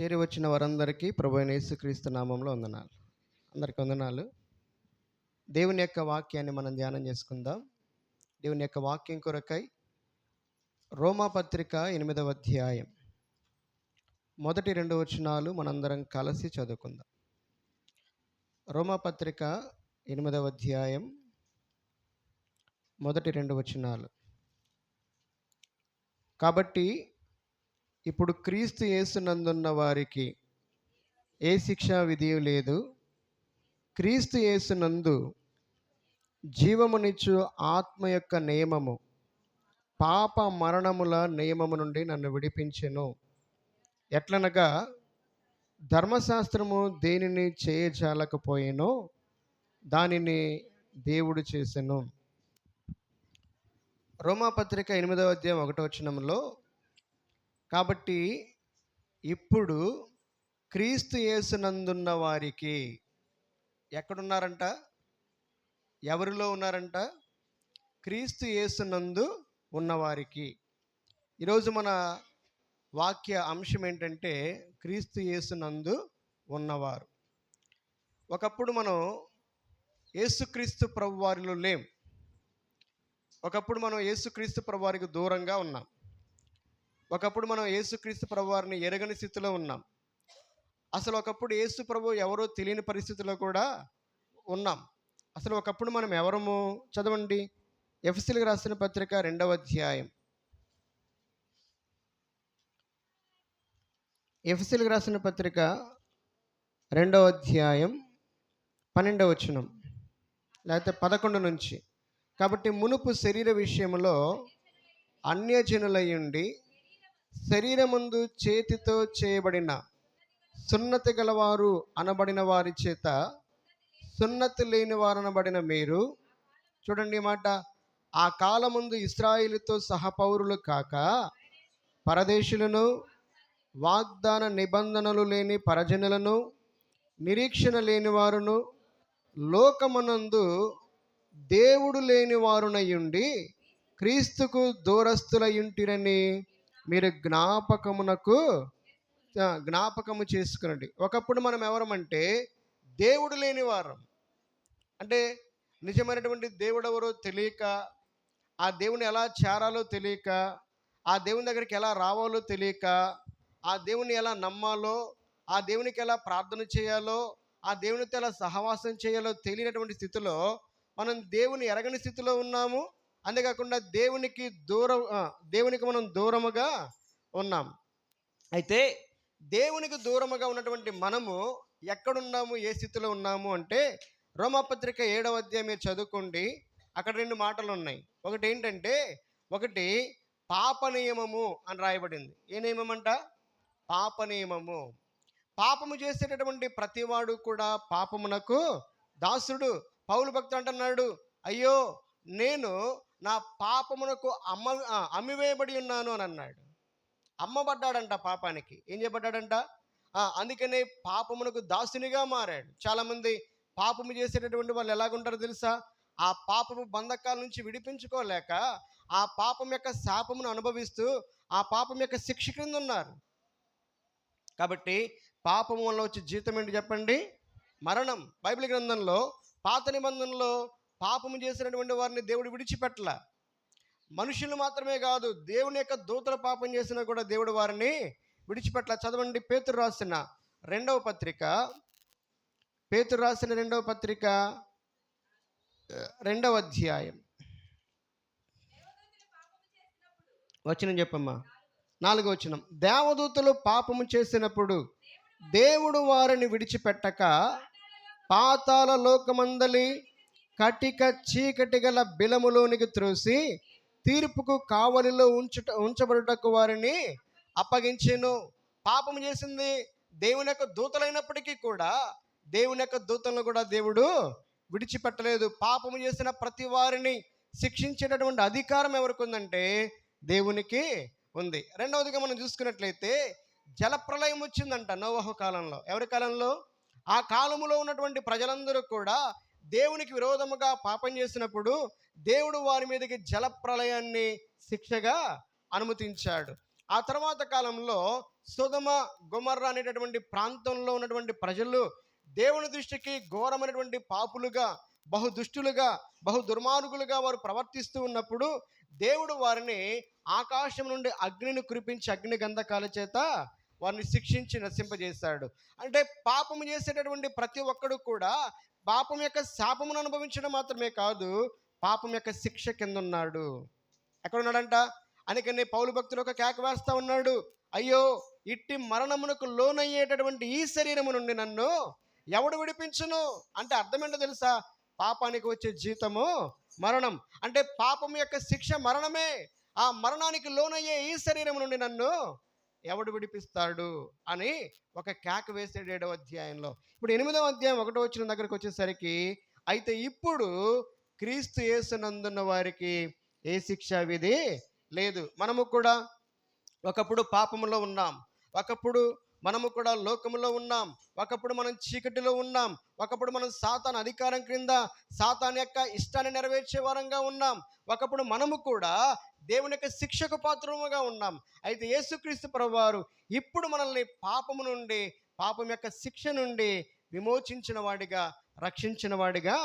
చేరి వచ్చిన వారందరికీ ప్రభు యేసుక్రీస్తు నామంలో వందనాలు. అందరికి వందనాలు. దేవుని యొక్క వాక్యాన్ని మనం ధ్యానం చేసుకుందాం. దేవుని యొక్క వాక్యం కొరకై రోమా పత్రిక ఎనిమిదవ అధ్యాయం మొదటి రెండు వచనాలు మనందరం కలిసి చదువుకుందాం. రోమా పత్రిక ఎనిమిదవ అధ్యాయం మొదటి రెండు వచనాలు. కాబట్టి ఇప్పుడు క్రీస్తు యేసునందున్న వారికి ఏ శిక్షా విధి లేదు. క్రీస్తు యేసునందు జీవమునిచ్చు ఆత్మ యొక్క నియమము పాప మరణముల నియమము నుండి నన్ను విడిపించెను. ఎట్లనగా ధర్మశాస్త్రము దేనిని చేయజాలకపోయేనో దానిని దేవుడు చేసెను. రోమాపత్రిక ఎనిమిదవ అధ్యాయం ఒకటో వచనంలో కాబట్టి ఇప్పుడు క్రీస్తు యేసునందున్న వారికి ఎక్కడున్నారంట? ఎవరిలో ఉన్నారంట? క్రీస్తు యేసునందు ఉన్నవారికి ఈరోజు మన వాక్య అంశం ఏంటంటే క్రీస్తు యేసునందు ఉన్నవారు. ఒకప్పుడు మనం యేసుక్రీస్తు ప్రభు వారిలో లేం. ఒకప్పుడు మనం యేసుక్రీస్తు ప్రభు వారికి దూరంగా ఉన్నాం. ఒకప్పుడు మనం యేసుక్రీస్తు ప్రభు వారిని ఎరగని స్థితిలో ఉన్నాం. అసలు ఒకప్పుడు యేసు ప్రభు ఎవరో తెలియని పరిస్థితిలో కూడా ఉన్నాం. అసలు ఒకప్పుడు మనం ఎవరము? చదవండి. ఎఫ్సిల్కి రాసిన పత్రిక రెండవ అధ్యాయం. ఎఫ్సిల్కి రాసిన పత్రిక రెండవ అధ్యాయం పన్నెండవ వచనం. లేకపోతే పదకొండు నుంచి. కాబట్టి మునుపు శరీర విషయంలో అన్యజనులయ్యుండి శరీరముందు చేతితో చేయబడిన సున్నతి గలవారు అనబడిన వారి చేత సున్నతి లేని వారు అనబడిన మీరు. చూడండి మాట. ఆ కాలముందు ఇస్రాయిలుతో సహపౌరులు కాక పరదేశులను వాగ్దాన నిబంధనలు లేని పరజనులను నిరీక్షణ లేని వారును లోకమునందు దేవుడు లేని వారునయుండి క్రీస్తుకు దూరస్తులయుంటిరని మీరు జ్ఞాపకమునకు జ్ఞాపకము చేసుకునండి. ఒకప్పుడు మనం ఎవరమంటే దేవుడు లేని వారం. అంటే నిజమైనటువంటి దేవుడు ఎవరో తెలియక ఆ దేవుని ఎలా చేరాలో తెలియక ఆ దేవుని దగ్గరికి ఎలా రావాలో తెలియక ఆ దేవుని ఎలా నమ్మాలో ఆ దేవునికి ఎలా ప్రార్థన చేయాలో ఆ దేవునితో ఎలా సహవాసం చేయాలో తెలియనటువంటి స్థితిలో మనం దేవుని ఎరగని స్థితిలో ఉన్నాము. అంతేకాకుండా దేవునికి దూరం దేవునికి మనం దూరముగా ఉన్నాం. అయితే దేవునికి దూరముగా ఉన్నటువంటి మనము ఎక్కడున్నాము ఏ స్థితిలో ఉన్నాము అంటే రోమపత్రిక ఏడవ అధ్యాయం మీరు చదువుకోండి. అక్కడ రెండు మాటలు ఉన్నాయి. ఒకటి ఏంటంటే ఒకటి పాప నియమము అని రాయబడింది. ఏ నియమం అంట? పాప నియమము. పాపము చేసేటటువంటి ప్రతివాడు కూడా పాపమునకు దాసుడు. పౌలు భక్తుడు అంటున్నాడు అయ్యో నేను నా పాపమునకు అమ్మ అమ్మివేయబడి ఉన్నాను అని అన్నాడు. అమ్మబడ్డాడంట పాపానికి. ఏం చేయబడ్డాడంట? అందుకనే పాపమునకు దాసునిగా మారాడు. చాలామంది పాపము చేసేటటువంటి వాళ్ళు ఎలాగుంటారో తెలుసా? ఆ పాపము బంధకాల నుంచి విడిపించుకోలేక ఆ పాపం యొక్క శాపమును అనుభవిస్తూ ఆ పాపం యొక్క శిక్ష క్రింద ఉన్నారు. కాబట్టి పాపం వల్ల వచ్చే జీతం ఏంటి చెప్పండి? మరణం. బైబిల్ గ్రంథంలో పాత నిబంధనలో పాపము చేసినటువంటి వారిని దేవుడు విడిచిపెట్టల. మనుషులు మాత్రమే కాదు దేవుని యొక్క దూతల పాపం చేసినా కూడా దేవుడు వారిని విడిచిపెట్టల. చదవండి పేతురు రాసిన రెండవ పత్రిక. పేతురు రాసిన రెండవ పత్రిక రెండవ అధ్యాయం. వచనం చెప్పమ్మా. నాలుగో వచనం. దేవదూతలు పాపము చేసినప్పుడు దేవుడు వారిని విడిచిపెట్టక పాతాల లోకమందలి కటిక చీకటి గల బిలములోనికి త్రోసి తీర్పుకు కావలిలో ఉంచుట ఉంచబడుటకు వారిని అప్పగించెను. పాపం చేసింది దేవుని యొక్క దూతలైనప్పటికీ కూడా దేవుని యొక్క దూతలను కూడా దేవుడు విడిచిపెట్టలేదు. పాపము చేసిన ప్రతి వారిని శిక్షించేటటువంటి అధికారం ఎవరికి ఉందంటే దేవునికి ఉంది. రెండవదిగా మనం చూసుకున్నట్లయితే జలప్రలయం వచ్చిందంట నోవహు కాలంలో. ఎవరి కాలంలో? ఆ కాలములో ఉన్నటువంటి ప్రజలందరూ కూడా దేవునికి విరోధముగా పాపం చేసినప్పుడు దేవుడు వారి మీదకి జలప్రలయాన్ని శిక్షగా అనుమతించాడు. ఆ తర్వాత కాలంలో సుధమ గుమర్ర అనేటటువంటి ప్రాంతంలో ఉన్నటువంటి ప్రజలు దేవుని దృష్టికి ఘోరమైనటువంటి పాపులుగా బహు దుష్టులుగా బహు దుర్మార్గులుగా వారు ప్రవర్తిస్తూ ఉన్నప్పుడు దేవుడు వారిని ఆకాశం నుండి అగ్నిని కురిపించి అగ్ని గంధకాల చేత వారిని శిక్షించి నశింపజేశాడు. అంటే పాపము చేసేటటువంటి ప్రతి ఒక్కడు కూడా పాపం యొక్క శాపమును అనుభవించడం మాత్రమే కాదు పాపం యొక్క శిక్ష కింద ఉన్నాడు ఎక్కడ ఉన్నాడంట అందుకని పౌలు భక్తులు ఒక కేక వేస్తా ఉన్నాడు. అయ్యో ఇట్టి మరణమునకు లోనయ్యేటటువంటి ఈ శరీరము నుండి నన్ను ఎవడు విడిపించును? అంటే అర్థం ఏంటో తెలుసా? పాపానికి వచ్చే జీతము మరణం. అంటే పాపం యొక్క శిక్ష మరణమే. ఆ మరణానికి లోనయ్యే ఈ శరీరం నుండి నన్ను ఎవడు విడిపిస్తాడు అని ఒక కేక వేసాడు ఏడవ అధ్యాయంలో. ఇప్పుడు ఎనిమిదవ అధ్యాయం ఒకటో వచ్చిన దగ్గరకు వచ్చేసరికి అయితే ఇప్పుడు క్రీస్తు యేసునందున్న వారికి ఏ శిక్ష విధి లేదు. మనము కూడా ఒకప్పుడు పాపంలో ఉన్నాం. ఒకప్పుడు మనము కూడా లోకములో ఉన్నాం. ఒకప్పుడు మనం చీకటిలో ఉన్నాం. ఒకప్పుడు మనం సాతాన్ అధికారం క్రింద సాతాన్ యొక్క ఇష్టాన్ని నెరవేర్చే వారంగా ఉన్నాం. ఒకప్పుడు మనము కూడా దేవుని యొక్క శిక్షకు పాత్రముగా ఉన్నాం. అయితే యేసుక్రీస్తు ప్రభువారు ఇప్పుడు మనల్ని పాపము నుండి పాపం యొక్క శిక్ష నుండి విమోచించిన వాడిగా రక్షించిన వాడిగా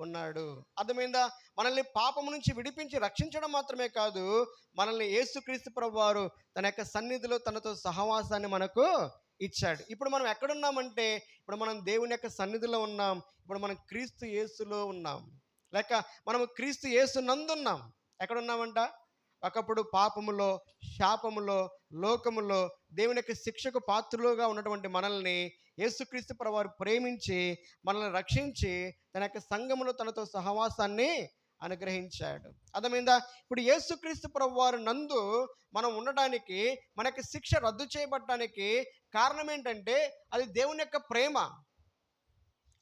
ఉన్నాడు. అర్థమైందా? మనల్ని పాపము నుంచి విడిపించి రక్షించడం మాత్రమే కాదు మనల్ని యేసుక్రీస్తు ప్రభువారు తన యొక్క సన్నిధిలో తనతో సహవాసాన్ని మనకు ఇచ్చాడు. ఇప్పుడు మనం ఎక్కడున్నామంటే ఇప్పుడు మనం దేవుని యొక్క సన్నిధిలో ఉన్నాం. ఇప్పుడు మనం క్రీస్తు యేసులో ఉన్నాం. లేక మనము క్రీస్తు యేసు నందున్నాం ఎక్కడున్నామంట? ఒకప్పుడు పాపములో శాపములో లోకములో దేవుని యొక్క శిక్షకు పాత్రులుగా ఉన్నటువంటి మనల్ని యేసుక్రీస్తు ప్రవారు ప్రేమించి మనల్ని రక్షించి తన యొక్క సంఘములో తనతో సహవాసాన్ని అనుగ్రహించాడు. అర్థమైందా? ఇప్పుడు యేసుక్రీస్తు ప్రభువారు నందు మనం ఉండడానికి మనకి శిక్ష రద్దు చేయబడటానికి కారణం ఏంటంటే అది దేవుని యొక్క ప్రేమ.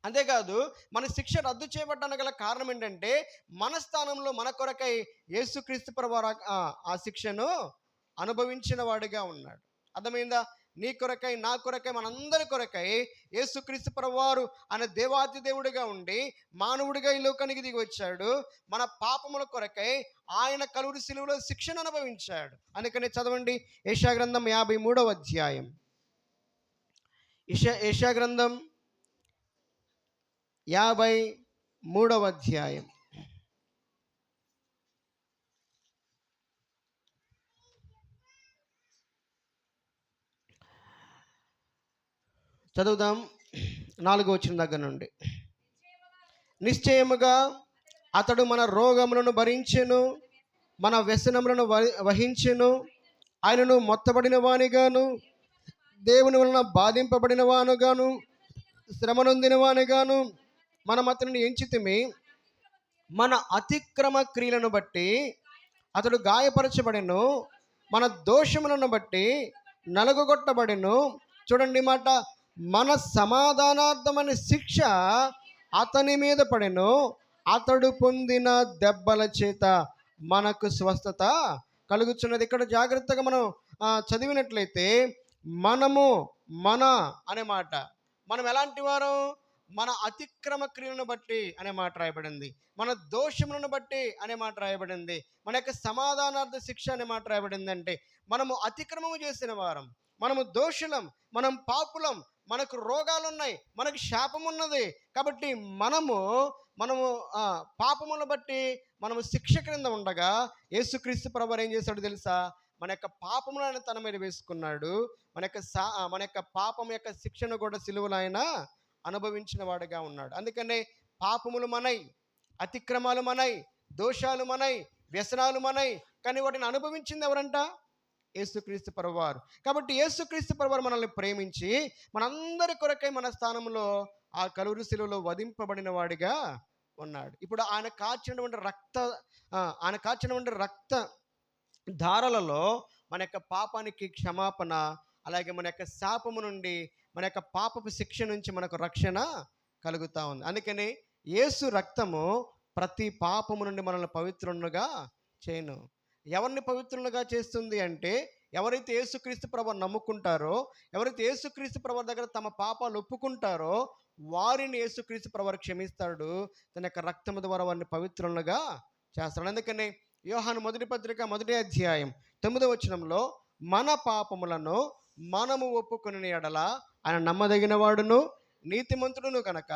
అంతేకాదు మన శిక్ష రద్దు చేయబడ్డానికి గల కారణం ఏంటంటే మన స్థానంలో మన కొరకై యేసుక్రీస్తు ప్రభువారు ఆ- ఆ శిక్షను అనుభవించిన వాడిగా ఉన్నాడు. అర్థమైందా? నీ కొరకై నా కొరకై మనందరి కొరకై యేసుక్రీస్తు ప్రభువారు అనే దేవాతి దేవుడిగా ఉండి మానవుడిగా ఈ లోకానికి దిగి వచ్చాడు. మన పాపముల కొరకై ఆయన కలువురి శిలువలో శిక్షను అనుభవించాడు. అందుకనే చదవండి ఏషా గ్రంథం యాభై మూడవ అధ్యాయం. ఇషా ఏషా గ్రంథం యాభై మూడవ అధ్యాయం. చదువుదాం. నాలుగో వచ్చిన దగ్గర నుండి. నిశ్చయముగా అతడు మన రోగములను భరించెను మన వ్యసనములను వహించెను. ఆయనను మొత్తబడిన వానిగాను దేవుని వలన బాధింపబడిన వానుగాను శ్రమనొందిన వానిగాను మనం అతనిని ఎంచితిమి. మన అతిక్రమ క్రియలను బట్టి అతడు గాయపరచబడెను. మన దోషములను బట్టి నలుగుగొట్టబడెను. చూడండి మాట. మన సమాధానార్థమైన శిక్ష అతని మీద పడెను. అతడు పొందిన దెబ్బల చేత మనకు స్వస్థత కలుగుతున్నది ఇక్కడ జాగ్రత్తగా మనం చదివినట్లయితే మనము మన అనే మాట మనం ఎలాంటి వారు? మన అతిక్రమ క్రియలను బట్టి అనే మాట రాయబడింది. మన దోషములను బట్టి అనే మాట రాయబడింది. మన యొక్క సమాధానార్థ శిక్ష అనే మాట రాయబడింది అంటే మనము అతిక్రమము చేసిన వారం మనము దోషులం మనం పాపులం మనకు రోగాలు ఉన్నాయి మనకు శాపం ఉన్నది కాబట్టి మనము మనము పాపమును బట్టి మనము శిక్ష క్రింద ఉండగా యేసుక్రీస్తు ప్రభు ఏం చేశాడు తెలుసా? మన యొక్క పాపములను తన మీద వేసుకున్నాడు. మన యొక్క సా మన యొక్క పాపం యొక్క శిక్షను కూడా సిలువలు ఆయన అనుభవించిన వాడుగా ఉన్నాడు. అందుకనే పాపములు మనై అతిక్రమాలు మనై దోషాలు మనై వ్యసనాలు మనై కానీ వాటిని అనుభవించింది ఎవరంట? యేసుక్రీస్తు పరవారు. కాబట్టి యేసుక్రీస్తు పరవారు మనల్ని ప్రేమించి మనందరి కొరకై మన స్థానంలో ఆ కలువురు శిలువలో వధింపబడిన వాడిగా ఉన్నాడు. ఇప్పుడు ఆయన కాచినటువంటి రక్త ఆయన కాచినటువంటి రక్త ధారలలో మన యొక్క పాపానికి క్షమాపణ అలాగే మన యొక్క శాపము నుండి మన యొక్క పాపపు శిక్ష నుంచి మనకు రక్షణ కలుగుతూ ఉంది. అందుకని యేసు రక్తము ప్రతి పాపము నుండి మనల్ని పవిత్రులుగా చేయను. ఎవరిని పవిత్రులుగా చేస్తుంది అంటే ఎవరైతే యేసుక్రీస్తు ప్రభ నమ్ముకుంటారో ఎవరైతే యేసుక్రీస్తు ప్రభ దగ్గర తమ పాపాలు ఒప్పుకుంటారో వారిని యేసుక్రీస్తు ప్రభు క్షమిస్తాడు. తన యొక్క రక్తము ద్వారా వారిని పవిత్రులుగా చేస్తాడు. అందుకని యోహాను మొదటి పత్రిక మొదటి అధ్యాయం తొమ్మిదవ వచనంలో మన పాపములను మనము ఒప్పుకుని ఎడల ఆయన నమ్మదగిన వాడును నీతిమంతుడును కనుక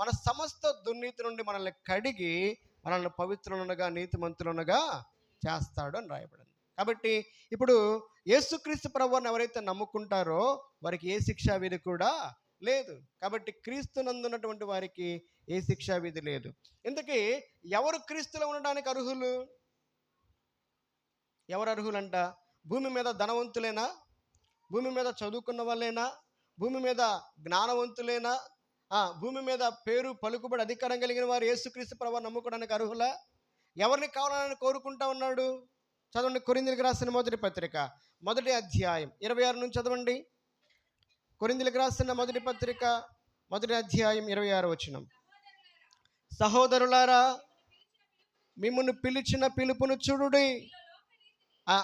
మన సమస్త దుర్నీతి నుండి మనల్ని కడిగి మనల్ని పవిత్రులనుగా నీతిమంతులనుగా చేస్తాడు అని రాయబడింది. కాబట్టి ఇప్పుడు యేసుక్రీస్తు ప్రభువాన్ని ఎవరైతే నమ్ముకుంటారో వారికి ఏ శిక్షా విధి కూడా లేదు. కాబట్టి క్రీస్తు నందున్నటువంటి వారికి ఏ శిక్షా విధి లేదు. ఇంతకీ ఎవరు క్రీస్తులో ఉండడానికి అర్హులు? ఎవరు అర్హులంట? భూమి మీద ధనవంతులేనా? భూమి మీద చదువుకున్న వాళ్ళేనా? భూమి మీద జ్ఞానవంతులేనా? ఆ, భూమి మీద పేరు పలుకుబడి అధికారం కలిగిన వారు యేసుక్రీస్తు ప్రభు నమ్ముకోవడానికి అర్హులా? ఎవరిని కావాలని కోరుకుంటా ఉన్నాడు? చదవండి కొరిందులకు రాసిన మొదటి పత్రిక మొదటి అధ్యాయం. ఇరవై ఆరు నుంచి చదవండి. కొరిందులకు రాసిన మొదటి పత్రిక మొదటి అధ్యాయం ఇరవై ఆరు వచ్చినం సహోదరులారా మిమ్మల్ని పిలిచిన పిలుపును చూడుడి.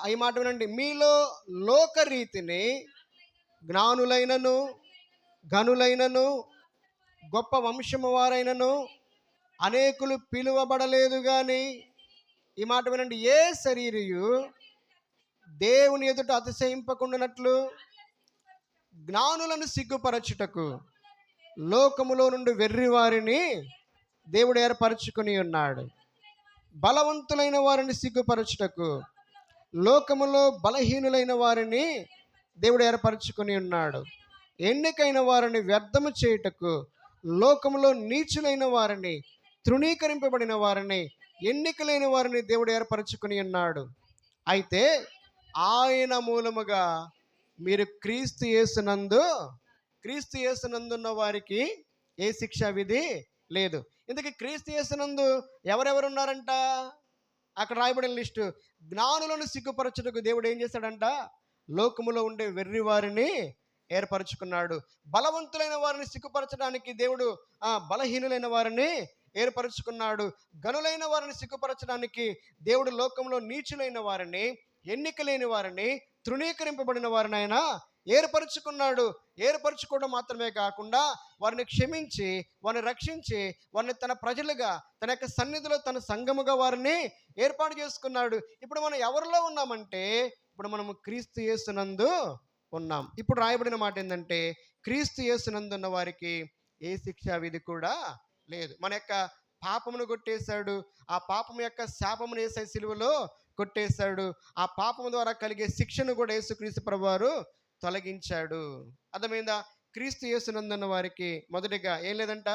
ఈ మాట వినండి. మీలో లోకరీతిని జ్ఞానులైనను గనులైనను గొప్ప వంశము వారైనను అనేకులు పిలువబడలేదు కానీ ఈ మాట వినండి. ఏ శరీరయు దేవుని ఎదుట అతిశయింపకుండానట్లు జ్ఞానులను సిగ్గుపరచుటకు లోకములో నుండి వెర్రి వారిని దేవుడు ఏర్పరచుకుని ఉన్నాడు. బలవంతులైన వారిని సిగ్గుపరచుటకు లోకములో బలహీనులైన వారిని దేవుడు ఏర్పరచుకుని ఉన్నాడు. ఎన్నికైన వారిని వ్యర్థము చేయుటకు లోకములో నీచులైన వారిని తృణీకరింపబడిన వారిని ఎన్నికలైన వారిని దేవుడు ఏర్పరచుకుని ఉన్నాడు. అయితే ఆయన మూలముగా మీరు క్రీస్తు యేసునందు క్రీస్తు యేసునందున్న వారికి ఏ శిక్షా విధి లేదు. ఇందుకే క్రీస్తు యేసునందు ఎవరెవరు ఉన్నారంట అక్కడ రాయబడిన లిస్టు. జ్ఞానులను సిగ్గుపరచుటకు దేవుడు ఏం చేశాడంట? లోకములో ఉండే వెర్రి వారిని ఏర్పరచుకున్నాడు. బలవంతులైన వారిని సిగ్గుపరచడానికి దేవుడు ఆ బలహీనులైన వారిని ఏర్పరచుకున్నాడు. గనులైన వారిని సిగ్గుపరచడానికి దేవుడు లోకంలో నీచులైన వారిని ఎన్నికలేని వారిని తృణీకరింపబడిన వారిని ఆయన ఏర్పరచుకున్నాడు. ఏర్పరచుకోవడం మాత్రమే కాకుండా వారిని క్షమించి వారిని రక్షించి వారిని తన ప్రజలుగా తన యొక్క సన్నిధిలో తన సంఘముగా వారిని ఏర్పాటు చేసుకున్నాడు. ఇప్పుడు మనం ఎవరిలో ఉన్నామంటే ఇప్పుడు మనము క్రీస్తు యేసునందు ఉన్నాం. ఇప్పుడు రాయబడిన మాట ఏంటంటే క్రీస్తు యేసునందు ఉన్న వారికి ఏ శిక్షా విధి కూడా లేదు. మన యొక్క పాపమును కొట్టేశాడు. ఆ పాపం యొక్క శాపమును వేసే సిలువలో కొట్టేశాడు. ఆ పాపం ద్వారా కలిగే శిక్షను కూడా యేసుక్రీస్తు ప్రభువారు తొలగించాడు. అర్థమైందా? క్రీస్తు యేసునందున్న వారికి మొదటిగా ఏం లేదంట?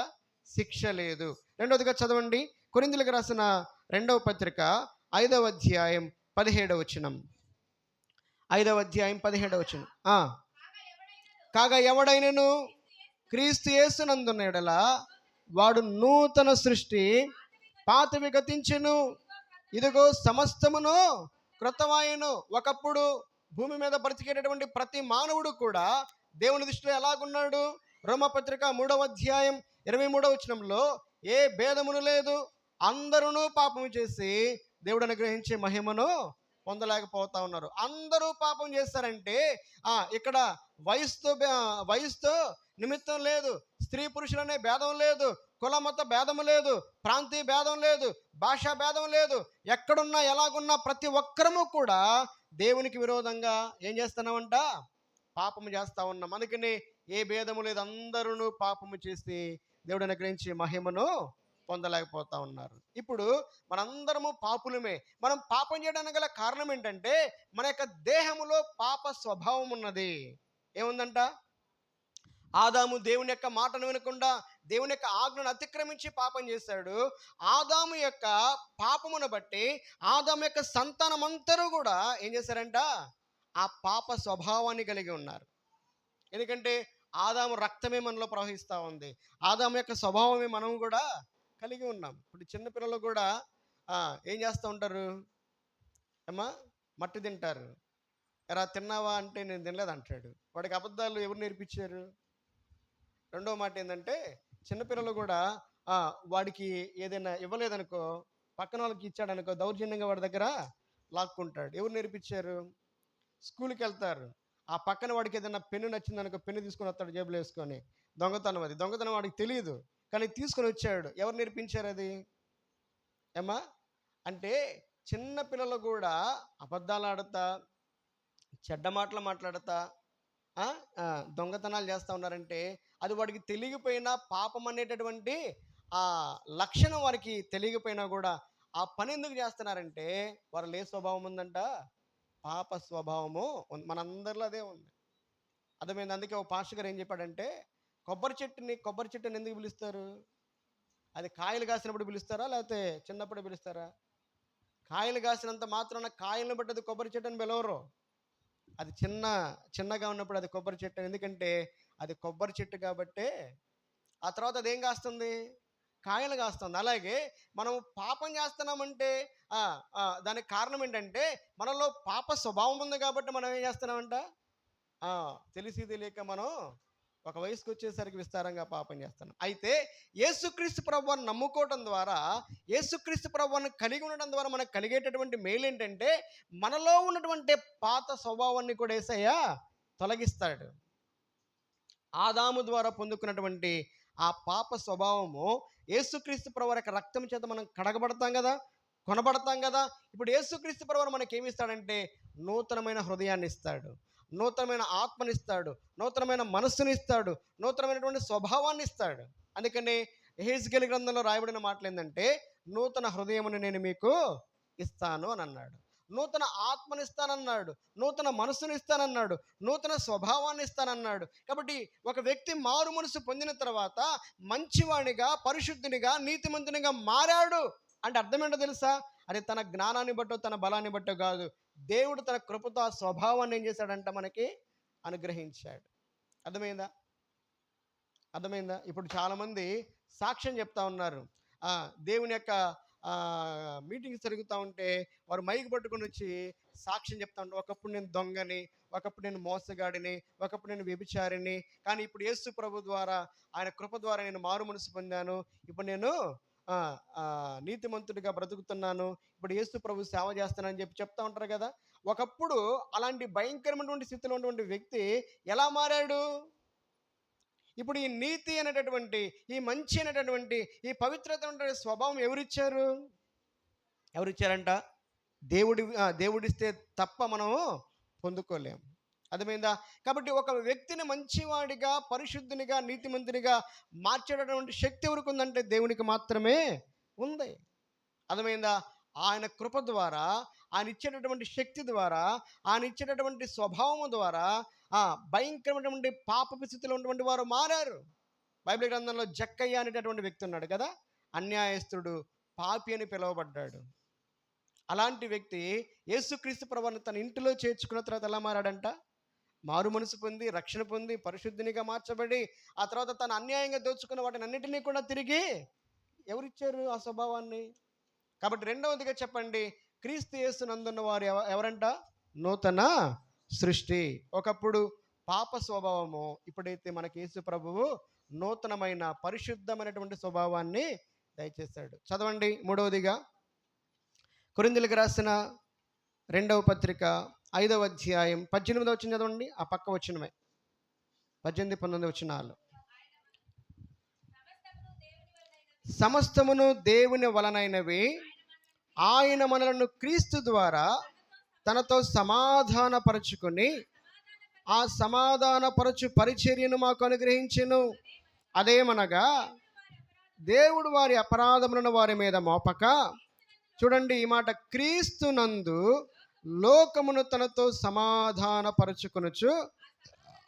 శిక్ష లేదు. రెండవదిగా చదవండి. కొరిందులకు రాసిన రెండవ పత్రిక ఐదవ అధ్యాయం పదిహేడవ వచనం. ఐదవ అధ్యాయం పదిహేడవ వచనం. కాగా ఎవడైనను? క్రీస్తు యేసునందున్న ఎడలా వాడు నూతన సృష్టి పాతవి గతించెను. ఇదిగో సమస్తమును కృతమాయను ఒకప్పుడు భూమి మీద బ్రతికేటటువంటి ప్రతి మానవుడు కూడా దేవుని దృష్టిలో ఎలాగున్నాడు? రోమపత్రిక మూడవ అధ్యాయం ఇరవై మూడవ వచనంలో ఏ భేదమును లేదు. అందరూ పాపం చేసి దేవుడు అనుగ్రహించే మహిమను పొందలేకపోతా ఉన్నారు. అందరూ పాపం చేస్తారంటే ఆ, ఇక్కడ వయసుతో వయసుతో నిమిత్తం లేదు. స్త్రీ పురుషులనే భేదం లేదు. కుల మత భేదం లేదు. ప్రాంతీయ భేదం లేదు. భాషా భేదం లేదు. ఎక్కడున్నా ఎలాగున్నా ప్రతి ఒక్కరము కూడా దేవునికి విరోధంగా ఏం చేస్తున్నామంట? పాపము చేస్తా ఉన్నాం. అందుకని ఏ భేదము లేదు. అందరూ పాపము చేసి దేవుడు అనుగ్రహించి మహిమను పొందలేకపోతా ఉన్నారు. ఇప్పుడు మనందరము పాపులమే. మనం పాపం చేయడానికి గల కారణం ఏంటంటే మన యొక్క దేహములో పాప స్వభావం ఉన్నది. ఏముందంట? ఆదాము దేవుని యొక్క మాటను వినకుండా దేవుని యొక్క ఆజ్ఞను అతిక్రమించి పాపం చేశాడు. ఆదాము యొక్క పాపమును బట్టి ఆదాము యొక్క సంతానమంతరూ కూడా ఏం చేశారంట? ఆ పాప స్వభావాన్ని కలిగి ఉన్నారు. ఎందుకంటే ఆదాము రక్తమే మనలో ప్రవహిస్తూ ఉంది. ఆదాము యొక్క స్వభావమే మనం కూడా కలిగి ఉన్నాం. ఇప్పుడు చిన్నపిల్లలు కూడా ఏం చేస్తూ ఉంటారు? ఏమా మట్టి తింటారు. ఎరా తిన్నావా? అంటే నేను తినలేదు అంటాడు వాడికి అబద్ధాలు ఎవరు నేర్పించారు? రెండో మాట ఏంటంటే చిన్నపిల్లలు కూడా వాడికి ఏదైనా ఇవ్వలేదనుకో పక్కన వాళ్ళకి ఇచ్చాడనుకో దౌర్జన్యంగా వాడి దగ్గర లాక్కుంటాడు. ఎవరు నేర్పించారు? స్కూల్కి వెళ్తారు. ఆ పక్కన వాడికి ఏదైనా పెన్ను నచ్చిందనుకో పెన్ను తీసుకొని వస్తాడు జేబులు వేసుకొని. దొంగతనం అది. దొంగతనం వాడికి తెలియదు కానీ తీసుకొని వచ్చాడు. ఎవరు నేర్పించారు అది? ఏమా అంటే చిన్న పిల్లలు కూడా అబద్ధాలు ఆడతా చెడ్డ మాటలు మాట్లాడతా దొంగతనాలు చేస్తూ ఉన్నారంటే అది వాడికి తెలియకపోయినా పాపం అనేటటువంటి ఆ లక్షణం వారికి తెలియకపోయినా కూడా ఆ పని ఎందుకు చేస్తున్నారంటే వారు ఏ స్వభావం ఉందంట పాప స్వభావము ఉంది. మనందరిలో అదే ఉంది. అర్థమైంది? అందుకే ఓ పాస్టర్ గారు ఏం చెప్పాడంటే కొబ్బరి చెట్టుని కొబ్బరి చెట్టుని ఎందుకు పిలుస్తారు? అది కాయలు కాసినప్పుడు పిలుస్తారా? లేకపోతే చిన్నప్పుడు పిలుస్తారా? కాయలు కాసినంత మాత్రాన కాయలను బట్టి అది కొబ్బరి చెట్టు అని పిలవరు. అది చిన్న చిన్నగా ఉన్నప్పుడు అది కొబ్బరి చెట్టు. ఎందుకంటే అది కొబ్బరి చెట్టు కాబట్టే ఆ తర్వాత అది ఏం కాస్తుంది? కాయలు కాస్తుంది. అలాగే మనం పాపం చేస్తున్నామంటే దానికి కారణం ఏంటంటే మనలో పాప స్వభావం ఉంది కాబట్టి మనం ఏం చేస్తున్నామంట? తెలిసి తెలియక మనం ఒక వయసుకు వచ్చేసరికి విస్తారంగా పాపం చేస్తున్నాం. అయితే యేసుక్రీస్తు ప్రభువాన్ని నమ్ముకోవడం ద్వారా యేసుక్రీస్తు ప్రభువాన్ని కలిగి ఉండడం ద్వారా మనకు కలిగేటటువంటి మేలు ఏంటంటే మనలో ఉన్నటువంటి పాత స్వభావాన్ని కూడా ఏసయ్య తొలగిస్తాడు. ఆదాము ద్వారా పొందుకున్నటువంటి ఆ పాప స్వభావము యేసుక్రీస్తు ప్రభు యొక్క రక్తం చేత మనం కడగబడతాం కదా కొనబడతాం కదా. ఇప్పుడు యేసుక్రీస్తు ప్రభు మనకి ఏమి ఇస్తాడంటే నూతనమైన హృదయాన్ని ఇస్తాడు నూతనమైన ఆత్మనిస్తాడు నూతనమైన మనస్సుని ఇస్తాడు నూతనమైనటువంటి స్వభావాన్ని ఇస్తాడు అందుకని హేజ్గలి గ్రంథంలో రాయబడిన మాటలు ఏంటంటే నూతన హృదయముని నేను మీకు ఇస్తాను అని అన్నాడు. నూతన ఆత్మనిస్తానన్నాడు నూతన మనసుని ఇస్తానన్నాడు నూతన స్వభావాన్ని ఇస్తానన్నాడు కాబట్టి ఒక వ్యక్తి మారు మనసు పొందిన తర్వాత మంచివాణిగా పరిశుద్ధునిగా నీతిమంతునిగా మారాడు అంటే అర్థం ఏంటో తెలుసా? అది తన జ్ఞానాన్ని బట్టో తన బలాన్ని బట్టో కాదు. దేవుడు తన కృపతో ఆ స్వభావాన్ని ఏం చేశాడంట మనకి? అనుగ్రహించాడు. అర్థమైందా? అర్థమైందా? ఇప్పుడు చాలామంది సాక్ష్యం చెప్తా ఉన్నారు. దేవుని యొక్క మీటింగ్స్ జరుగుతూ ఉంటే వారు మైక్ పట్టుకుని వచ్చి సాక్ష్యం చెప్తా ఉంటారు ఒకప్పుడు నేను దొంగని ఒకప్పుడు నేను మోసగాడిని ఒకప్పుడు నేను వ్యభిచారిని కానీ ఇప్పుడు యేసు ప్రభు ద్వారా ఆయన కృప ద్వారా నేను మారు మనసు పొందాను. ఇప్పుడు నేను నీతిమంతుడిగా బ్రతుకుతున్నాను. ఇప్పుడు యేసు ప్రభు సేవ చేస్తానని చెప్పి చెప్తా ఉంటారు కదా. ఒకప్పుడు అలాంటి భయంకరమైనటువంటి స్థితిలో ఉన్నటువంటి వ్యక్తి ఎలా మారాడు? ఇప్పుడు ఈ నీతి అనేటటువంటి ఈ మంచి అనేటటువంటి ఈ పవిత్రత అనేటువంటి స్వభావం ఎవరిచ్చారు? ఎవరిచ్చారంట? దేవుడి దేవుడిస్తే తప్ప మనము పొందుకోలేము అర్థమైందా? కాబట్టి ఒక వ్యక్తిని మంచివాడిగా పరిశుద్ధునిగా నీతిమంతునిగా మార్చేటటువంటి శక్తి ఎవరికి ఉందంటే దేవునికి మాత్రమే ఉంది. అర్థమైందా? ఆయన కృప ద్వారా ఆయన ఇచ్చేటటువంటి శక్తి ద్వారా ఆయన ఇచ్చేటటువంటి స్వభావము ద్వారా ఆ భయంకరమైనటువంటి పాప స్థితిలో ఉన్నటువంటి వారు మారారు. బైబిల్ గ్రంథంలో జక్కయ్య అనేటటువంటి వ్యక్తి ఉన్నాడు కదా? అన్యాయస్తుడు పాపి అని పిలువబడ్డాడు. అలాంటి వ్యక్తి యేసుక్రీస్తు ప్రభాని తన ఇంటిలో చేర్చుకున్న తర్వాత ఎలా మారాడంట? మారు మనసు పొంది రక్షణ పొంది పరిశుద్ధినిగా మార్చబడి ఆ తర్వాత తను అన్యాయంగా దోచుకున్న వాటిని అన్నిటినీ కూడా తిరిగి ఎవరిచ్చారు ఆ స్వభావాన్ని? కాబట్టి రెండవదిగా చెప్పండి క్రీస్తు యేసు వారు ఎవ- ఎవరంట? నూతన సృష్టి. ఒకప్పుడు పాప స్వభావము ఇప్పుడైతే మనకి యేసు ప్రభువు నూతనమైన పరిశుద్ధమైనటువంటి స్వభావాన్ని దయచేశాడు. చదవండి మూడవదిగా. కొరిందులకు రాసిన రెండవ పత్రిక ఐదవ అధ్యాయం పద్దెనిమిదవ వచ్చిన చదవండి. ఆ పక్క వచ్చినమే పద్దెనిమిది పంతొమ్మిది వచ్చినాలు సమస్తమును దేవుని వలనైనవి ఆయన మనలను క్రీస్తు ద్వారా తనతో సమాధానపరచుకొని ఆ సమాధానపరచు పరిచర్యను మాకు అనుగ్రహించెను. అదేమనగా దేవుడు వారి అపరాధములను వారి మీద మోపక చూడండి ఈ మాట క్రీస్తునందు లోకమును తనతో సమాధానపరచుకొనుచు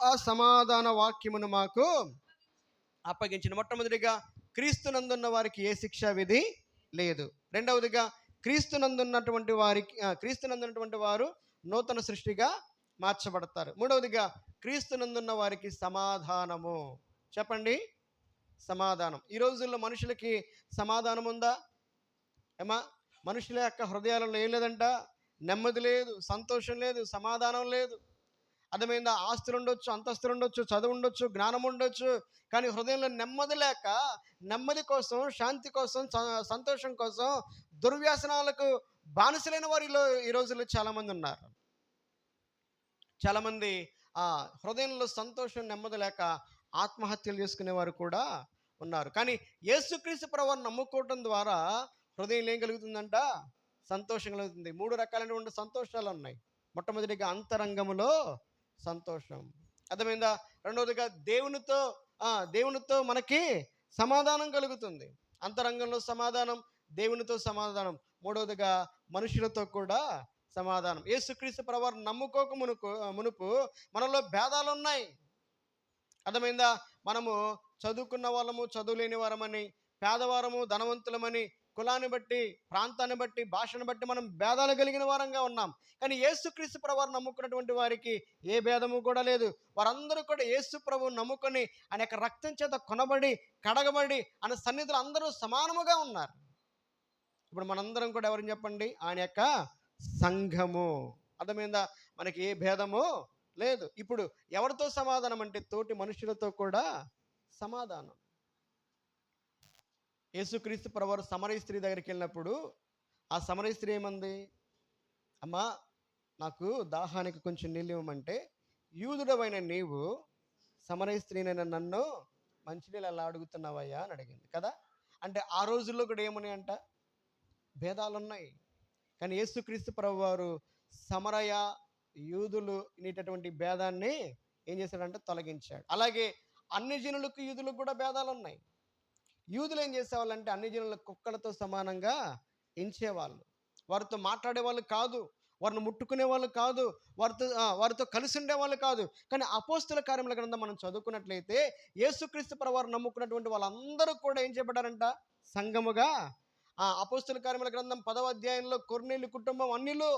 ఆ సమాధాన వాక్యమును మాకు అప్పగించిన. మొట్టమొదటిగా క్రీస్తునందున్న వారికి ఏ శిక్షా విధి లేదు. రెండవదిగా క్రీస్తునందున్నటువంటి వారికి క్రీస్తునందున్నటువంటి వారు నూతన సృష్టిగా మార్చబడతారు. మూడవదిగా క్రీస్తునందున్న వారికి సమాధానము. చెప్పండి. సమాధానం. ఈ రోజుల్లో మనుషులకి సమాధానం ఉందా ఏమా? మనుషుల యొక్క హృదయాలలో ఏం లేదంట? నెమ్మది లేదు సంతోషం లేదు సమాధానం లేదు. అర్థమైందా? ఆస్తులు ఉండొచ్చు అంతస్తులు ఉండొచ్చు చదువు ఉండొచ్చు జ్ఞానం ఉండొచ్చు కానీ హృదయంలో నెమ్మది లేక నెమ్మది కోసం శాంతి కోసం సంతోషం కోసం దుర్వ్యాసనాలకు బానిసలైన వారిలో ఈ రోజుల్లో చాలామంది ఉన్నారు. చాలామంది ఆ హృదయంలో సంతోషం నెమ్మది లేక ఆత్మహత్యలు చేసుకునే వారు కూడా ఉన్నారు. కానీ యేసుక్రీస్తు ప్రభావం నమ్ముకోవటం ద్వారా హృదయం ఏం కలుగుతుందంట? సంతోషం కలుగుతుంది. మూడు రకాలైనటువంటి సంతోషాలు ఉన్నాయి. మొట్టమొదటిగా అంతరంగములో సంతోషం. అర్థమైందా? రెండవదిగా దేవునితో దేవునితో మనకి సమాధానం కలుగుతుంది. అంతరంగంలో సమాధానం దేవునితో సమాధానం. మూడవదిగా మనుషులతో కూడా సమాధానం. ఏసుక్రీస్తు ప్రవారు నమ్ముకోక మునుకు మునుపు మనలో భేదాలు ఉన్నాయి అర్థమైందా? మనము చదువుకున్న వాళ్ళము చదువులేని వారమని పేదవారము ధనవంతులమని కులాన్ని బట్టి ప్రాంతాన్ని బట్టి భాషను బట్టి మనం భేదాలు కలిగిన వారంగా ఉన్నాం. కానీ యేసుక్రీస్తు ప్రభువారు నమ్ముకున్నటువంటి వారికి ఏ భేదము కూడా లేదు. వారందరూ కూడా యేసు ప్రభువు నమ్ముకొని ఆయన యొక్క రక్తం చేత కొనబడి కడగబడి ఆయన సన్నిధులు అందరూ సమానముగా ఉన్నారు. ఇప్పుడు మనందరం కూడా ఎవరిని చెప్పండి? ఆయన యొక్క సంఘము. అర్థమైందా? మనకి ఏ భేదము లేదు. ఇప్పుడు ఎవరితో సమాధానం అంటే తోటి మనుషులతో కూడా సమాధానం. యేసుక్రీస్తు ప్రవారు సమరయ స్త్రీ దగ్గరికి వెళ్ళినప్పుడు ఆ సమరయ స్త్రీ ఏమంది? అమ్మా నాకు దాహానికి కొంచెం నీళ్ళు ఇవ్వమంటే యూదుడమైన నీవు సమరయ స్త్రీనైన నన్ను మంచినీళ్ళు అలా అడుగుతున్నావయ్యా అని అడిగింది. కదా? అంటే ఆ రోజుల్లో కూడా ఏమున్నాయంట? భేదాలు ఉన్నాయి కానీ యేసుక్రీస్తు ప్రభు వారు సమరయ యూదులు అనేటటువంటి భేదాన్ని ఏం చేశాడంటే తొలగించాడు. అలాగే అన్ని జనులకు యూదులకు కూడా భేదాలు ఉన్నాయి యూదులు ఏం చేసేవాళ్ళంటే అన్ని జనుల కుక్కలతో సమానంగా ఎంచేవాళ్ళు. వారితో మాట్లాడే వాళ్ళు కాదు. వారిని ముట్టుకునే వాళ్ళు కాదు. వారితో వారితో కలిసి ఉండేవాళ్ళు కాదు. కానీ అపోస్తుల కార్యముల గ్రంథం మనం చదువుకున్నట్లయితే యేసుక్రీస్తు పరవారు నమ్ముకున్నటువంటి వాళ్ళందరూ కూడా ఏం చేయబడ్డారంట? సంఘముగా. ఆ అపోస్తుల కార్యముల గ్రంథం పదవ అధ్యాయంలో కొర్నీలు కుటుంబం అన్నిలో.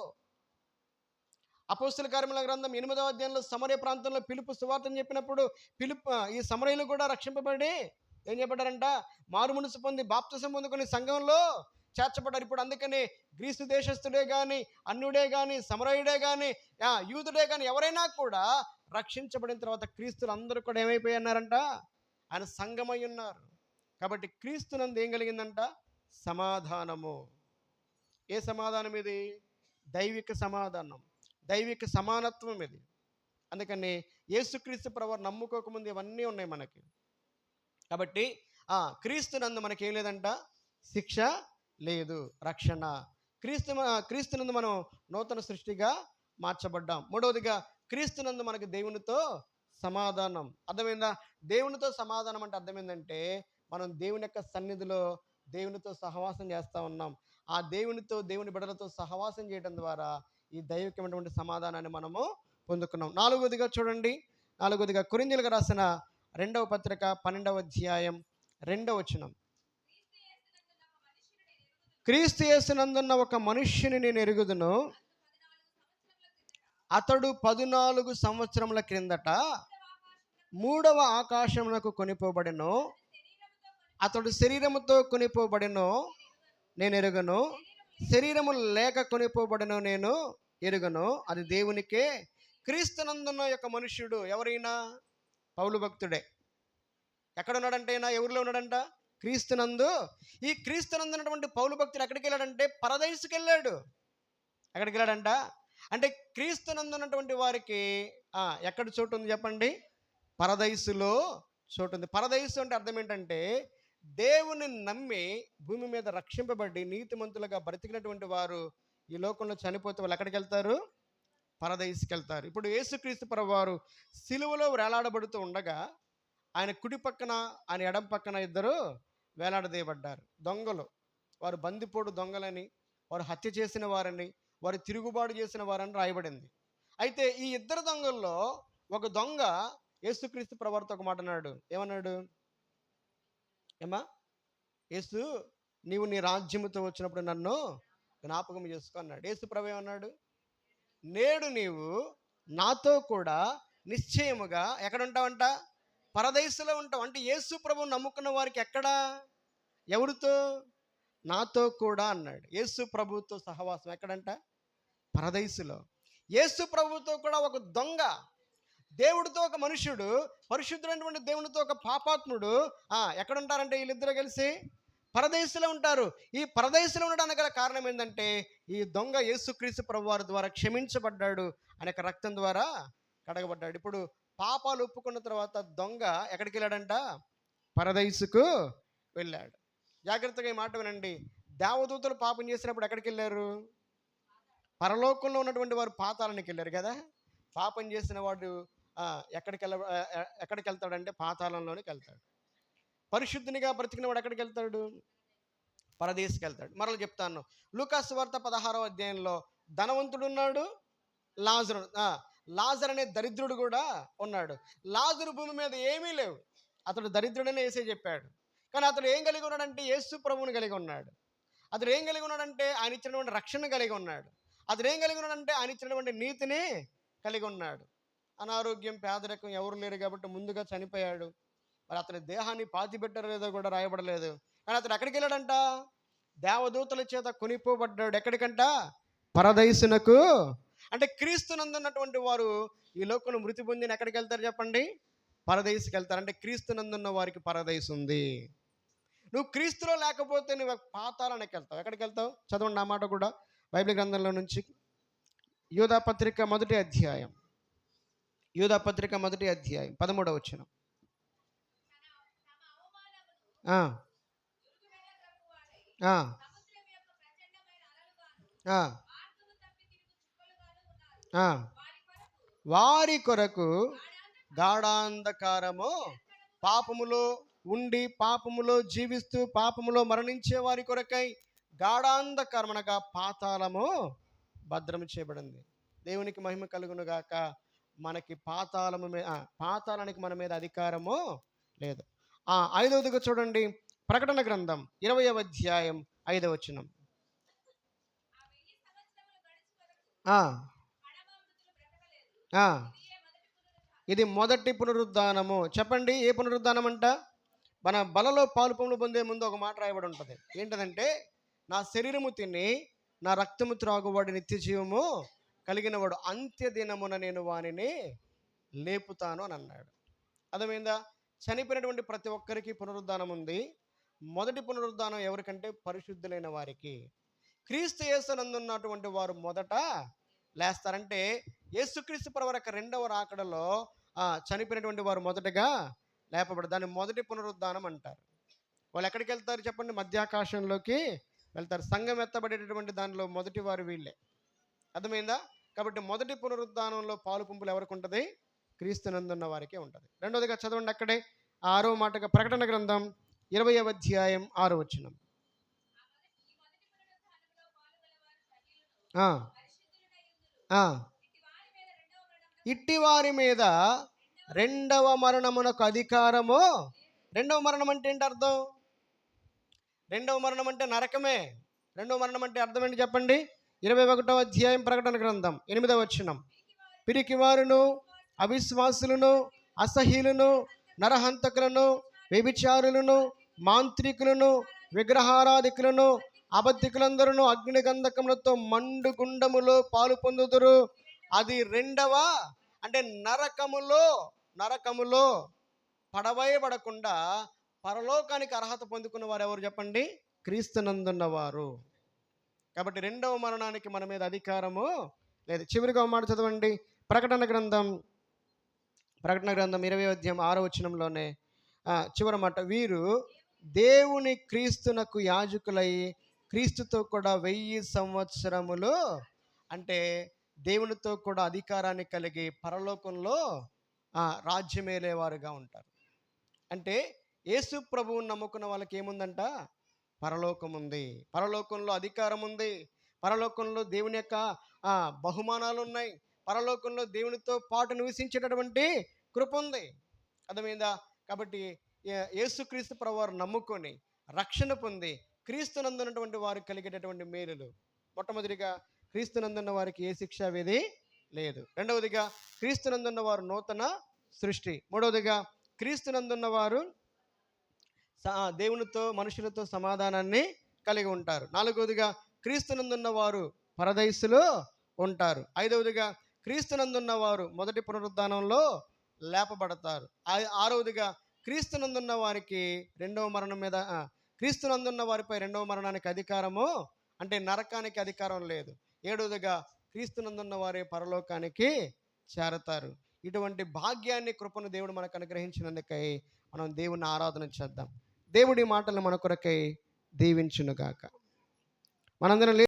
అపోస్తుల కార్యముల గ్రంథం ఎనిమిదవ అధ్యాయంలో సమరయ ప్రాంతంలో పిలుపు సువార్తను చెప్పినప్పుడు పిలుపు ఈ సమరయులు కూడా రక్షింపబడి ఏం చేయబడ్డారంట మారు మనసు పొంది బాప్తిసం పొందుకునే సంఘంలో చేర్చబడ్డారు. ఇప్పుడు అందుకని గ్రీసు దేశస్థుడే కానీ అన్యుడే కానీ సమరయుడే కానీ యూదుడే కానీ ఎవరైనా కూడా రక్షించబడిన తర్వాత క్రీస్తులు అందరూ కూడా ఏమైపోయి ఉన్నారంట ఆయన సంఘమై ఉన్నారు. కాబట్టి క్రీస్తునందు ఏం కలిగిందంట? సమాధానము. ఏ సమాధానం ఇది? దైవిక సమాధానం. దైవిక సమానత్వం ఇది. అందుకని యేసుక్రీస్తు ప్రవర్ నమ్ముకోకముందు ఇవన్నీ ఉన్నాయి మనకి. కాబట్టి ఆ క్రీస్తునందు మనకి ఏం లేదంట? శిక్ష లేదు రక్షణ. క్రీస్తు క్రీస్తునందు మనం నూతన సృష్టిగా మార్చబడ్డాం. మూడవదిగా క్రీస్తునందు మనకి దేవునితో సమాధానం. అర్థమైందా? దేవునితో సమాధానం అంటే అర్థమైందంటే మనం దేవుని యొక్క సన్నిధిలో దేవునితో సహవాసం చేస్తూ ఉన్నాం. ఆ దేవునితో దేవుని బిడలతో సహవాసం చేయడం ద్వారా ఈ దైవికమైనటువంటి సమాధానాన్ని మనము పొందుకున్నాం. నాలుగవదిగా చూడండి. నాలుగవదిగా కురింజలుగా రాసిన రెండవ పత్రిక పన్నెండవ అధ్యాయం రెండవ వచనం. క్రీస్తు యేసునందున్న ఒక మనుష్యుని నేను ఎరుగుదును. అతడు పదునాలుగు సంవత్సరముల క్రిందట మూడవ ఆకాశమునకు కొనిపోబడెను. అతడు శరీరముతో కొనిపోబడెను నేను ఎరుగను. శరీరము లేక కొనిపోబడను నేను ఎరుగను. అది దేవునికే. క్రీస్తునందున్న యొక్క మనుష్యుడు ఎవరైనా? పౌలు భక్తుడే. ఎక్కడ ఉన్నాడంటే నా ఎవరిలో ఉన్నాడంట? క్రీస్తునందు. ఈ క్రీస్తునందు ఉన్నటువంటి పౌలు భక్తుడు ఎక్కడికి వెళ్ళాడంటే? పరదైసుకి వెళ్ళాడు. ఎక్కడికి వెళ్ళాడంట? అంటే క్రీస్తునందు ఉన్నటువంటి వారికి ఎక్కడ చోటు ఉంది చెప్పండి? పరదైసులో చోటు ఉంది. పరదైసు అంటే అర్థం ఏంటంటే దేవుని నమ్మి భూమి మీద రక్షింపబడి నీతిమంతులుగా బ్రతికినటువంటి వారు ఈ లోకంలో చనిపోతే వాళ్ళు ఎక్కడికి వెళ్తారు? పరదయసుకెళ్తారు ఇప్పుడు యేసుక్రీస్తు ప్రభువారు సిలువలో వేలాడబడుతూ ఉండగా ఆయన కుడి పక్కన ఆయన ఎడం పక్కన ఇద్దరు వేలాడదీయబడ్డారు. దొంగలు. వారు బందిపోడు దొంగలని వారు హత్య చేసిన వారని వారు తిరుగుబాటు చేసిన వారని రాయబడింది. అయితే ఈ ఇద్దరు దొంగల్లో ఒక దొంగ యేసుక్రీస్తు ప్రవర్త ఒక మాట అన్నాడు ఏమన్నాడు? ఏమా యేసు నీవు నీ రాజ్యముతో వచ్చినప్పుడు నన్ను జ్ఞాపకం చేసుకో అన్నాడు. యేసు ప్రభు ఏమన్నాడు? నేడు నీవు నాతో కూడా నిశ్చయముగా ఎక్కడ ఉంటావంట పరదేశంలో ఉంటావు. అంటే యేసు ప్రభు నమ్ముకున్న వారికి ఎక్కడా? ఎవరితో? నాతో కూడా అన్నాడు. యేసు ప్రభుతో సహవాసం ఎక్కడంట? పరదేశులో. యేసు ప్రభుతో కూడా ఒక దొంగ. దేవుడితో ఒక మనుషుడు పరిశుద్ధుడైనటువంటి దేవునితో ఒక పాపాత్ముడు ఆ, వీళ్ళిద్దరూ కలిసి? పరదేశంలో ఉంటారు. ఈ పరదేశంలో ఉండడానికి గల కారణం ఏంటంటే ఈ దొంగ యేసుక్రీస్తు ప్రభు వారి ద్వారా క్షమించబడ్డాడు అనేక రక్తం ద్వారా కడగబడ్డాడు. ఇప్పుడు పాపాలు ఒప్పుకున్న తర్వాత దొంగ ఎక్కడికి వెళ్ళాడంట? పరదైసుకు వెళ్ళాడు. జాగ్రత్తగా ఈ మాట వినండి. దేవదూతలు పాపం చేసినప్పుడు ఎక్కడికి వెళ్ళారు? పరలోకంలో ఉన్నటువంటి వారు పాతాలనికి వెళ్ళారు కదా? పాపం చేసిన వాడు ఎక్కడికి వెళ్ళ ఎక్కడికి వెళ్తాడంటే పాతాళంలోనికి వెళ్తాడు. పరిశుద్ధునిగా బ్రతికిన వాడు ఎక్కడికి వెళ్తాడు? పరదేశికి వెళ్తాడు మరలా చెప్తాను. లూకాస్ వార్త పదహారో అధ్యాయంలో ధనవంతుడు ఉన్నాడు లాజరు లాజర్ అనే దరిద్రుడు కూడా ఉన్నాడు. లాజరు భూమి మీద ఏమీ లేవు. అతడు దరిద్రుడనే వేసే చెప్పాడు. కానీ అతడు ఏం కలిగి ఉన్నాడంటే యేసు ప్రభువుని కలిగి ఉన్నాడు. అతడు ఏం కలిగి ఉన్నాడంటే ఆయన ఇచ్చినటువంటి రక్షణ కలిగి ఉన్నాడు. అతడు ఏం కలిగి ఉన్నాడంటే ఆయన ఇచ్చినటువంటి నీతిని కలిగి ఉన్నాడు. అనారోగ్యం పేదరికం ఎవరు లేరు కాబట్టి ముందుగా చనిపోయాడు. మరి అతని దేహాన్ని పాతి లేదో కూడా రాయబడలేదు. కానీ అతడు ఎక్కడికి వెళ్ళాడంట? దేవదూతల చేత కొనిపోబడ్డాడు. ఎక్కడికంట? పరదైసునకు అంటే క్రీస్తునందున్నటువంటి వారు ఈ లోకంలో మృతి పొందిన ఎక్కడికి వెళ్తారు చెప్పండి? పరదైసుకి వెళ్తారు. అంటే క్రీస్తు నందున్న వారికి పరదైసు ఉంది. నువ్వు క్రీస్తులో లేకపోతే నువ్వు పాతాలనికి వెళ్తావు. ఎక్కడికి వెళ్తావు? చదవండి ఆ మాట కూడా. బైబిల్ గ్రంథంలో నుంచి. యూదా పత్రిక మొదటి అధ్యాయం. యూదా పత్రిక మొదటి అధ్యాయం. పదమూడవ వచ్చినాం వారి కొరకు గాఢాంధకారము పాపములో ఉండి పాపములో జీవిస్తూ పాపములో మరణించే వారి కొరకై గాఢాంధకారం అనగా పాతాళము భద్రము చేయబడింది. దేవునికి మహిమ కలుగును గాక మనకి పాతాళము మీద పాతాళానికి మన మీద అధికారము లేదు. ఐదవదిగా చూడండి. ప్రకటన గ్రంథం ఇరవై అధ్యాయం ఐదవ వచనం ఇది మొదటి పునరుద్ధానము. చెప్పండి ఏ పునరుద్ధానం అంట మన బలలో పాలు పనులు పొందే ముందు ఒక మాట రాయబడి ఉంటుంది. ఏంటదంటే నా శరీరము తిని నా రక్తము త్రాగువాడి నిత్య జీవము కలిగిన వాడు అంత్య దినమున నేను వానిని లేపుతాను అని అన్నాడు. అర్థమైందా? చనిపోయినటువంటి ప్రతి ఒక్కరికి పునరుద్ధానం ఉంది. మొదటి పునరుద్ధానం ఎవరికంటే పరిశుద్ధులైన వారికి. క్రీస్తు యేసునందున్నటువంటి వారు మొదట లేస్తారంటే యేసుక్రీస్తు ప్రభు రెండవ రాకడలో ఆ, చనిపోయినటువంటి వారు మొదటగా లేపబడతారు దాన్ని మొదటి పునరుద్ధానం అంటారు. వాళ్ళు ఎక్కడికి వెళ్తారు చెప్పండి? మధ్యాకాశంలోకి వెళ్తారు. సంఘం ఎత్తబడేటటువంటి దానిలో మొదటి వారు వీళ్ళే. అర్థమైందా? కాబట్టి మొదటి పునరుద్ధానంలో పాలు పుంపులు ఎవరికి ఉంటుంది? క్రీస్తునందున్న వారికే ఉంటుంది. రెండోదిగా చదవండి అక్కడే. ఆరో మాటగా ప్రకటన గ్రంథం ఇరవై అధ్యాయం ఆరో వచనం. ఆ, ఆ. ఇట్టి వారి మీద రెండవ మరణమునకు అధికారము రెండవ మరణం అంటే ఏంటి అర్థం? రెండవ మరణం అంటే నరకమే. రెండవ మరణం అంటే అర్థం ఏంటి చెప్పండి? ఇరవై ఒకటో అధ్యాయం ప్రకటన గ్రంథం ఎనిమిదవ వచనం. పిరికివారును అవిశ్వాసులను అసహ్యులను నరహంతకులను వ్యభిచారులను మాంత్రికులను విగ్రహారాధికులను అబద్ధికులందరూ అగ్నిగంధకములతో మండుగుండములో పాలు పొందుదురు. అది రెండవ అంటే నరకములో నరకములో పడవేయబడకుండా పరలోకానికి అర్హత పొందుకున్న వారు ఎవరు చెప్పండి? క్రీస్తునందున్న వారు కాబట్టి రెండవ మరణానికి మన మీద అధికారము లేదు. చివరిగా మాట చదవండి. ప్రకటన గ్రంథం ప్రకటన గ్రంథం ఇరవై అధ్యాయం ఆరో వచనంలోనే చివరి మాట వీరు దేవుని క్రీస్తునకు యాజకులై క్రీస్తుతో కూడా వెయ్యి సంవత్సరములు అంటే దేవునితో కూడా అధికారాన్ని కలిగి పరలోకంలో రాజ్యమేలేవారుగా ఉంటారు. అంటే యేసు ప్రభువుని నమ్ముకున్న వాళ్ళకి ఏముందంట? పరలోకం ఉంది పరలోకంలో అధికారం ఉంది పరలోకంలో దేవుని యొక్క బహుమానాలు ఉన్నాయి పరలోకంలో దేవునితో పాటు నివసించేటటువంటి కృప ఉంది. అర్థమైందా? కాబట్టి యేసుక్రీస్తు ప్రభువారు నమ్ముకొని రక్షణ పొంది క్రీస్తునందున్నటువంటి వారు కలిగేటటువంటి మేలులు. మొట్టమొదటిగా క్రీస్తునందున్న వారికి ఏ శిక్ష విధి లేదు. రెండవదిగా క్రీస్తునందున్న వారు నూతన సృష్టి. మూడవదిగా క్రీస్తునందున్న వారు దేవునితో మనుషులతో సమాధానాన్ని కలిగి ఉంటారు. నాలుగవదిగా క్రీస్తునందున్న వారు పరదయస్సులో ఉంటారు. ఐదవదిగా క్రీస్తునందున్న వారు మొదటి పునరుద్ధానంలో లేపబడతారు. ఆరవదిగా క్రీస్తునందున్న వారికి రెండవ మరణం మీద క్రీస్తునందున్న వారిపై రెండవ మరణానికి అధికారము అంటే నరకానికి అధికారం లేదు. ఏడవదిగా క్రీస్తునందున్న వారే పరలోకానికి చేరతారు. ఇటువంటి భాగ్యాన్ని కృపను దేవుడు మనకు అనుగ్రహించినందుకై మనం దేవుని ఆరాధన చేద్దాం. దేవుడి మాటలు మన కొరకై దీవించునుగాక. మనందరం